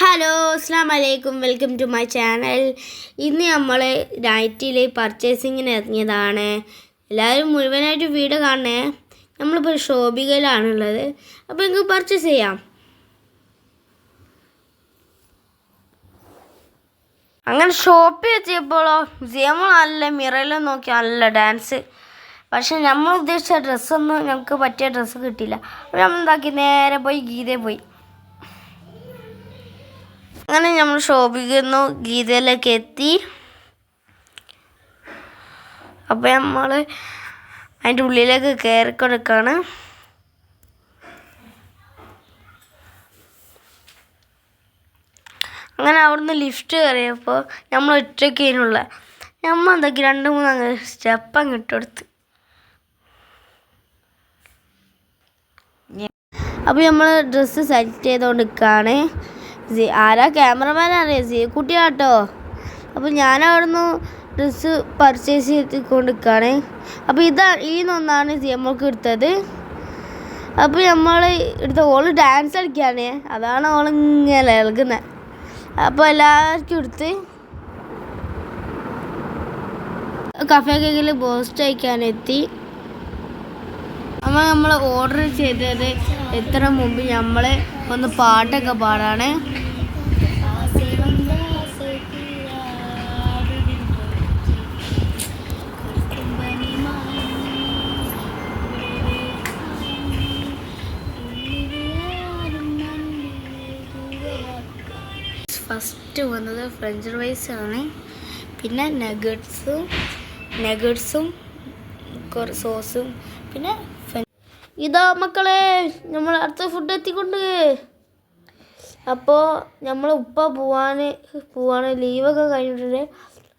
Hello അസ്സാം വലൈക്കും welcome to my channel ഇന്ന് നമ്മൾ നൈറ്റിൽ പർച്ചേസിങ്ങിന് ഇറങ്ങിയതാണ്. എല്ലാവരും മുഴുവനായിട്ട് വീഡിയോ കാണണേ. നമ്മളിപ്പോൾ ഷോബികയിലാണുള്ളത് അപ്പോൾ നിങ്ങൾക്ക് പർച്ചേസ് ചെയ്യാം. അങ്ങനെ ഷോപ്പിൽ എത്തിയപ്പോഴോ നമ്മൾ നല്ല മിറയിലും നോക്കി നല്ല ഡാൻസ് പക്ഷെ നമ്മൾ ഉദ്ദേശിച്ച ഡ്രസ്സൊന്നും ഞങ്ങൾക്ക് പറ്റിയ ഡ്രസ്സ് കിട്ടിയില്ല. അപ്പോൾ നമ്മൾ എന്താക്കി? നേരെ പോയി ഗീതയിൽ പോയി. അങ്ങനെ നമ്മൾ ശോഭിക്കുന്നു ഗീതയിലേക്ക് എത്തി. അപ്പോൾ നമ്മൾ അതിന്റെ ഉള്ളിലേക്ക് കയറി കൊടുക്കുകയാണ് അങ്ങനെ അവിടുന്ന് ലിഫ്റ്റ് കയറിയപ്പോൾ നമ്മൾ ഒറ്റയ്ക്കേനുള്ള നമ്മൾ എന്തൊക്കെ രണ്ട് മൂന്ന് അങ്ങ് സ്റ്റെപ്പ് അങ്ങ് കൊടുത്ത്. അപ്പോൾ നമ്മൾ ഡ്രസ്സ് സെലക്ട് ചെയ്തുകൊണ്ട് നിൽക്കുകയാണ് ആരാ ക്യാമറമാൻ അറിയാം? സി കുട്ടിയാട്ടോ അപ്പോൾ ഞാൻ അവിടുന്ന് ഡ്രസ്സ് പർച്ചേസ് ചെയ്തുകൊണ്ട് നിൽക്കുകയാണ് അപ്പോൾ ഇതാ ഈ നൊന്നാണ് സി നമ്മൾക്ക് എടുത്തത്. അപ്പോൾ നമ്മൾ എടുത്ത ഓൾ ഡാൻസ് കളിക്കുകയാണ് അതാണ് ഓൾ ഇങ്ങനെ ഇളകുന്നത് അപ്പോൾ എല്ലാവർക്കും എടുത്ത് കഫേ കേക്കിൽ ബോസ്റ്റ് അയക്കാനെത്തി അപ്പോൾ നമ്മൾ ഓർഡർ ചെയ്തത് എത്ര മുമ്പ് നമ്മൾ ഒന്ന് പാട്ടൊക്കെ പാടാണ്. ഫസ്റ്റ് വന്നത് ഫ്രഞ്ച് ഫ്രൈസ് ആണ്. പിന്നെ നഗഡ്സും നഗഡ്സും കുറേ സോസും പിന്നെ ഇതാ മക്കളെ നമ്മൾ അടുത്ത ഫുഡ് എത്തിക്കൊണ്ട്. അപ്പോൾ നമ്മൾ ഉപ്പ പോവാൻ പോവാണ് ലീവൊക്കെ കഴിഞ്ഞിട്ടുണ്ട്.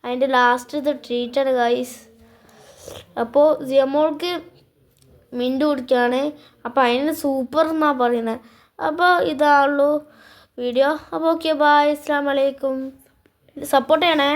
അതിന്റെ ലാസ്റ്റത്തെ ട്രീറ്റാണ് ഗൈസ് അപ്പോൾ സിയമോൾക്ക് മിന്റ് കുടിക്കുകയാണ് അപ്പോൾ അതിന് സൂപ്പർ എന്നാണ് പറയുന്നത് അപ്പോൾ ഇതാണുള്ളൂ വീഡിയോ അപ്പോൾ ഓക്കെ ബായ് അസ്സാം വലൈക്കും സപ്പോർട്ട് ചെയ്യണേ.